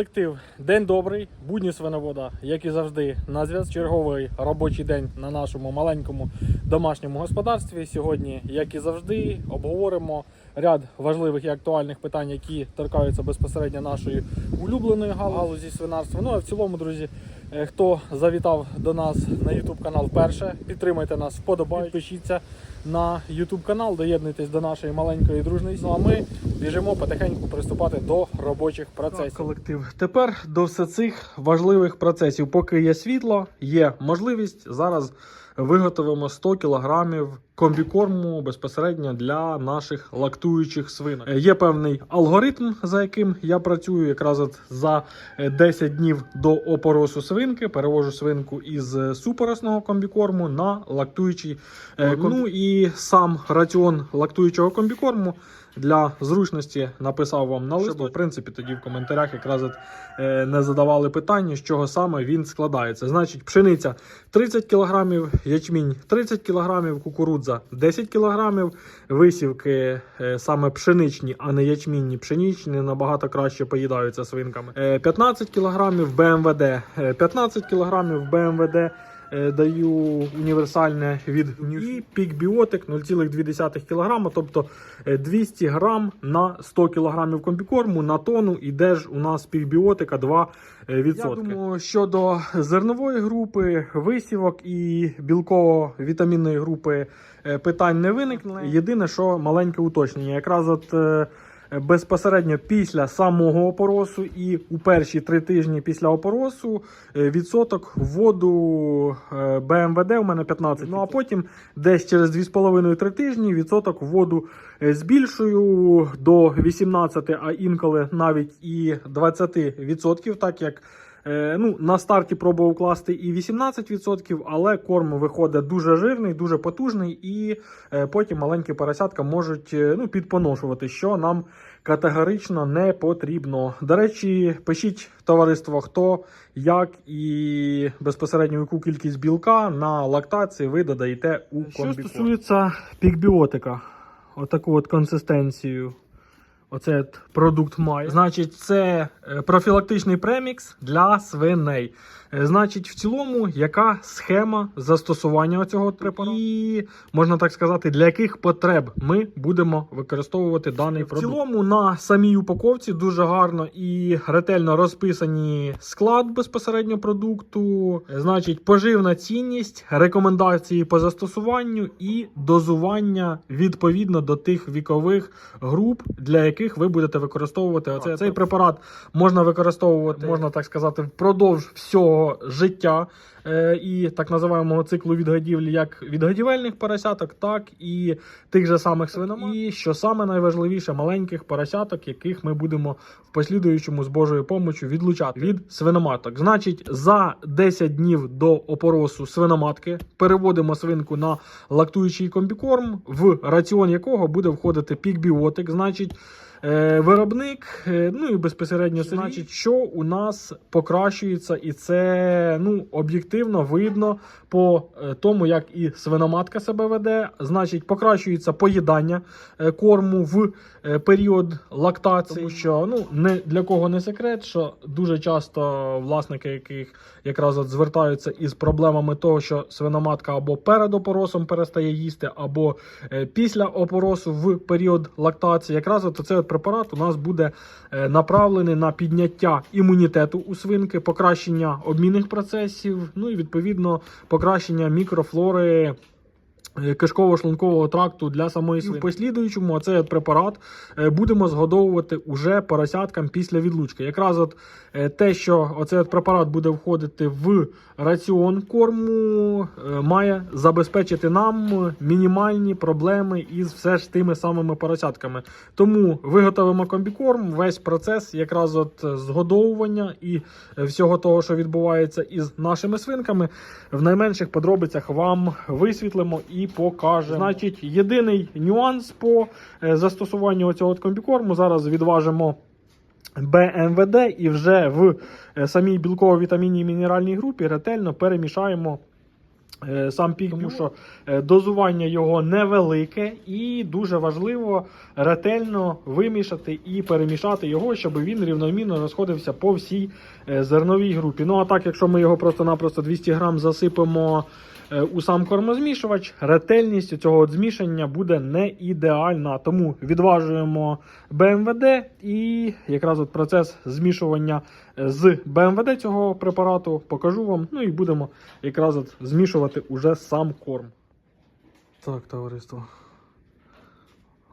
колектив, день добрий, будні свиновода, як і завжди, на зв'язку. черговий робочий день на нашому маленькому домашньому господарстві. Сьогодні, як і завжди, обговоримо ряд важливих і актуальних питань, які торкаються безпосередньо нашої улюбленої галузі свинарства. Ну а в цілому, друзі, хто завітав до нас на YouTube канал вперше, підтримайте нас, вподобайте, підпишіться на YouTube канал, доєднуйтесь до нашої маленької дружної. Ну а ми біжимо потихеньку приступати до робочих процесів. колектив. Тепер до все цих важливих процесів. Поки є світло, є можливість зараз. Виготовимо 100 кілограмів комбікорму безпосередньо для наших лактуючих свинок. Е, Є певний алгоритм, за яким я працюю. Якраз от за е, 10 днів до опоросу свинки перевожу свинку із е, супоросного комбікорму на лактуючий е, комбі- Ну і сам раціон лактуючого комбікорму для зручності написав вам на листу. В принципі, тоді в коментарях якраз от, е, не задавали питання, з чого саме він складається. Значить, пшениця 30 кг, ячмінь 30 кг, кукурудза 10 кг, висівки е, саме пшеничні, а не ячмінні. Пшеничні набагато краще поїдаються свинками. Е, 15 кг БМВД, е, 15 кг БМВД. Е, Даю універсальне від і пікбіотик 0,2 кг, тобто е, 200 грам на 100 кг комбікорму на тонну іде ж у нас пікбіотика 2 відсотки. Я думаю, щодо зернової групи, висівок і білково-вітамінної групи е, питань не виникне. Єдине, що маленьке уточнення. Якраз от е, безпосередньо після самого опоросу і у перші три тижні після опоросу е, відсоток вводу е, БМВД у мене 15. Ну а потім десь через 2,5-3 тижні відсоток вводу е, збільшую до 18, а інколи навіть і 20%, так як ну, на старті пробував класти і 18%, але корм виходить дуже жирний, дуже потужний, і е, потім маленькі поросятка можуть е, ну, підпоношувати, що нам категорично не потрібно. До речі, пишіть товариство, хто як і безпосередньо яку кількість білка на лактації ви додаєте у комбікорм. Що стосується пікбіотика, отаку от консистенцію. Оце продукт має. Значить, це е, профілактичний премікс для свиней. Е, Значить, в цілому, яка схема застосування цього препарату? І можна так сказати, для яких потреб ми будемо використовувати даний продукт. В цілому на самій упаковці дуже гарно і ретельно розписані склад безпосередньо продукту. Е, Значить, поживна цінність, рекомендації по застосуванню і дозування відповідно до тих вікових груп, для яких ви будете використовувати оце. Цей препарат можна використовувати, можна так сказати, впродовж всього життя е, і так називаємо циклу відгодівлі, як відгодівельних поросяток, так і тих же самих свиномат. І що саме найважливіше, маленьких поросяток, яких ми будемо в послідуючому з Божою помочю відлучати від свиноматок. Значить, за 10 днів до опоросу свиноматки переводимо свинку на лактуючий комбікорм, в раціон якого буде входити пікбіотик. Значить. Е, Виробник, е, ну і безпосередньо це значить, що у нас покращується, і це ну об'єктивно видно по е, тому, як і свиноматка себе веде. Значить, покращується поїдання корму в період лактації. Тому що ну не для кого не секрет, що дуже часто власники, яких якраз от звертаються із проблемами того, що свиноматка або перед опоросом перестає їсти, або після опоросу в період лактації, якраз от от препарат у нас буде е, направлений на підняття імунітету у свинки, покращення обмінних процесів, ну і відповідно покращення мікрофлори. Е, Кишково-шлункового тракту для самої свинки. В послідуючому оцей от препарат е, будемо згодовувати уже поросяткам після відлучки. Якраз от е, те, що оцей от препарат буде входити в раціон корму, має забезпечити нам мінімальні проблеми із все ж тими самими поросятками. Тому виготовимо комбікорм, весь процес якраз от згодовування і всього того, що відбувається із нашими свинками, в найменших подробицях вам висвітлимо і покажемо. Значить, єдиний нюанс по е, застосуванню цього комбікорму зараз відважимо. БМВД і вже в е, самій білково-вітамінній мінеральній групі ретельно перемішаємо е, сам пік, тому що дозування його невелике і дуже важливо ретельно вимішати і перемішати його, щоб він рівномірно розходився по всій зерновій групі. Ну а так, якщо ми його просто-напросто 200 грам засипемо у сам кормозмішувач, ретельність цього змішання буде не ідеальна. Тому відважуємо БМВД і якраз от процес змішування е, з БМВД цього препарату покажу вам. Ну і будемо якраз от змішувати уже сам корм. Так, товариство.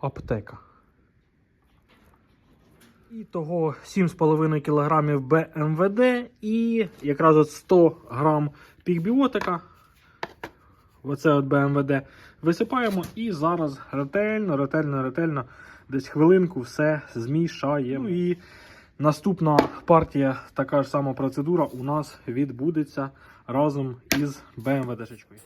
Аптека. І того 7,5 кг БМВД і якраз от 100 грам пікбіотика. Оце от БМВД висипаємо і зараз ретельно, ретельно, ретельно десь хвилинку все змішаємо. Ну і наступна партія, така ж сама процедура у нас відбудеться разом із БМВДшечкою.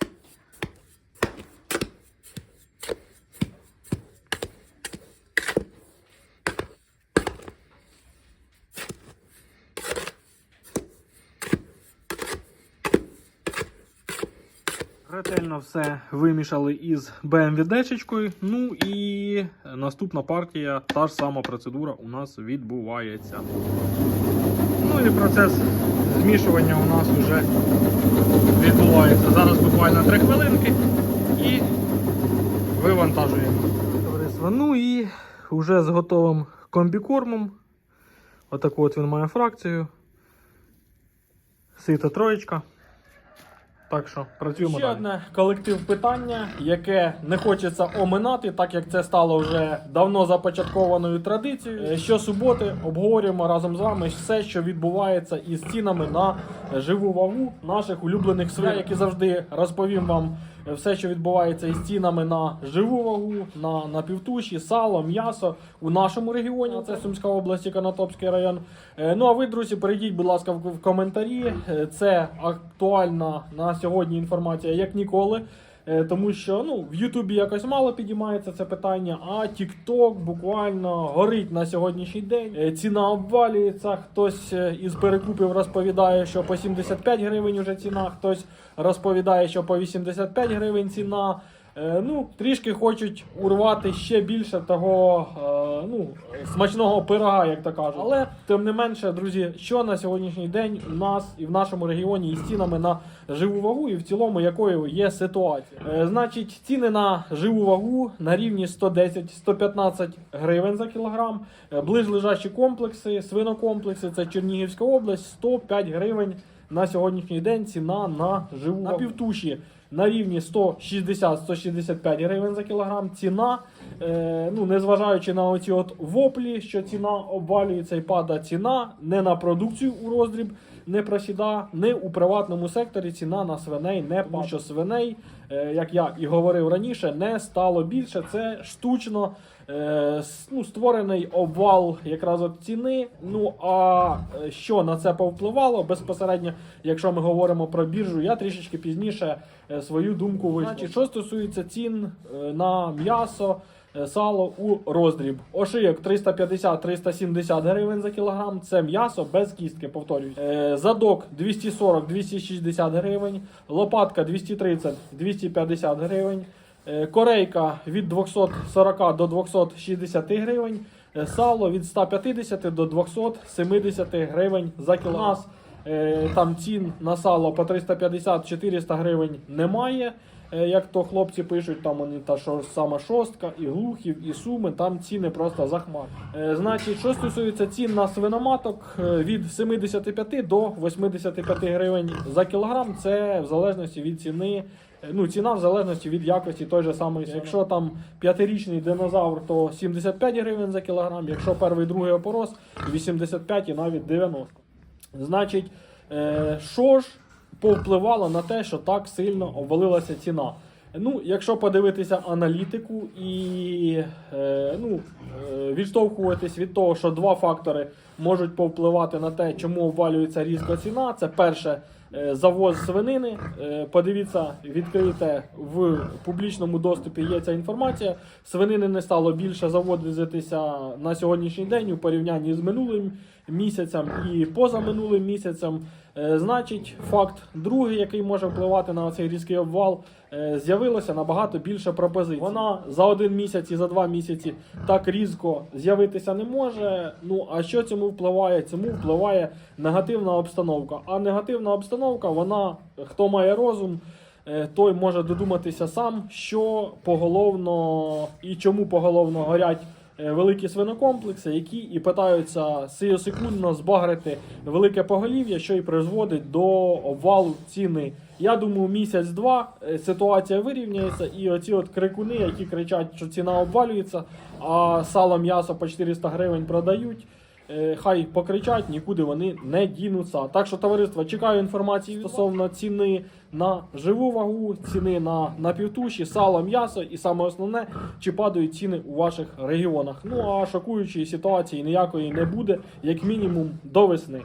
Ретельно все вимішали із БМВДшечкою. Ну і наступна партія, та ж сама процедура у нас відбувається. Ну і процес змішування у нас вже відбувається. Зараз буквально 3 хвилинки і вивантажуємо. Ну і вже з готовим комбікормом. Отаку от він має фракцію. Сита троєчка. Так що працюємо. Ще далі. одне колектив питання, яке не хочеться оминати, так як це стало вже давно започаткованою традицією. Е, Щосуботи обговорюємо разом з вами все, що відбувається із цінами на живу вагу наших улюблених свиней, як і завжди розповім вам все, що відбувається із цінами на живу вагу, на, півтуші, сало, м'ясо у нашому регіоні. Це Сумська область, і Канатопський район. Е, Ну а ви, друзі, перейдіть, будь ласка, в в коментарі. Е, Це актуальна на сьогодні інформація, як ніколи. Е, Тому що ну, в Ютубі якось мало підіймається це питання, а TikTok буквально горить на сьогоднішній день. Е, Ціна обвалюється. Хтось е, із перекупів розповідає, що по 75 гривень вже ціна, хтось розповідає, що по 85 гривень ціна. Е, Ну, трішки хочуть урвати ще більше того е, ну, смачного пирога, як то кажуть. Але тим не менше, друзі, що на сьогоднішній день у нас і в нашому регіоні із цінами на живу вагу, і в цілому якою є ситуація. Е, Значить, ціни на живу вагу на рівні 110-115 гривень за кілограм. Ближлежачі комплекси, свинокомплекси, це Чернігівська область, 105 гривень на сьогоднішній день ціна на живу на півтуші на рівні 160-165 гривень за кілограм. Ціна, е, ну незважаючи на оці от воплі, що ціна обвалюється і падає ціна не на продукцію у роздріб. Не просіда, не у приватному секторі ціна на свиней не падає. що свиней, е, як я і говорив раніше, не стало більше. Це штучно е, ну, створений обвал якраз от ціни. Ну а е, що на це повпливало безпосередньо, якщо ми говоримо про біржу, я трішечки пізніше свою думку висловлю. Що стосується цін на м'ясо. Е, Сало у роздріб. Ошийок 350-370 гривень за кілограм. Це м'ясо без кістки, повторюю. Е, Задок 240-260 гривень. Лопатка 230-250 гривень. Е, Корейка від 240 до 260 гривень. Сало від 150 до 270 гривень за кілограм. Там цін на сало по 350-400 гривень немає. Е, Як то хлопці пишуть, там вони та що сама шостка, і глухів, і суми, там ціни просто захмар. Е, Значить, що стосується цін на свиноматок е, від 75 до 85 гривень за кілограм, це в залежності від ціни. Ну, ціна в залежності від якості той же самої. Якщо там п'ятирічний динозавр, то 75 гривень за кілограм, якщо перший другий опорос, 85 і навіть 90. Значить, що ж повпливало на те, що так сильно обвалилася ціна? Ну, якщо подивитися аналітику і е, ну, е, відштовхуватись від того, що два фактори можуть повпливати на те, чому обвалюється різко ціна. Це перше. е, Завоз свинини. Е, Подивіться, відкрийте в публічному доступі є ця інформація. Свинини не стало більше заводитися на сьогоднішній день у порівнянні з минулим місяцем і позаминулим місяцем. Е, Значить, факт другий, який може впливати на цей різкий обвал, е, з'явилося набагато більше пропозицій. Вона за один місяць і за два місяці так різко з'явитися не може. Ну а що цьому впливає? Цьому впливає негативна обстановка. А негативна обстановка, вона хто має розум. е, Той може додуматися сам, що поголовно і чому поголовно горять великі свинокомплекси, які і питаються сиосекундно збагрити велике поголів'я, що і призводить до обвалу ціни. Я думаю, місяць-два е, ситуація вирівняється, і оці от крикуни, які кричать, що ціна обвалюється, а сало м'ясо по 400 гривень продають. Е, Хай покричать, нікуди вони не дінуться. Так що, товариство, чекаю інформації стосовно ціни на живу вагу, ціни на напівтуші, сало, м'ясо, і саме основне, чи падають ціни у ваших регіонах. Ну а шокуючої ситуації ніякої не буде, як мінімум до весни.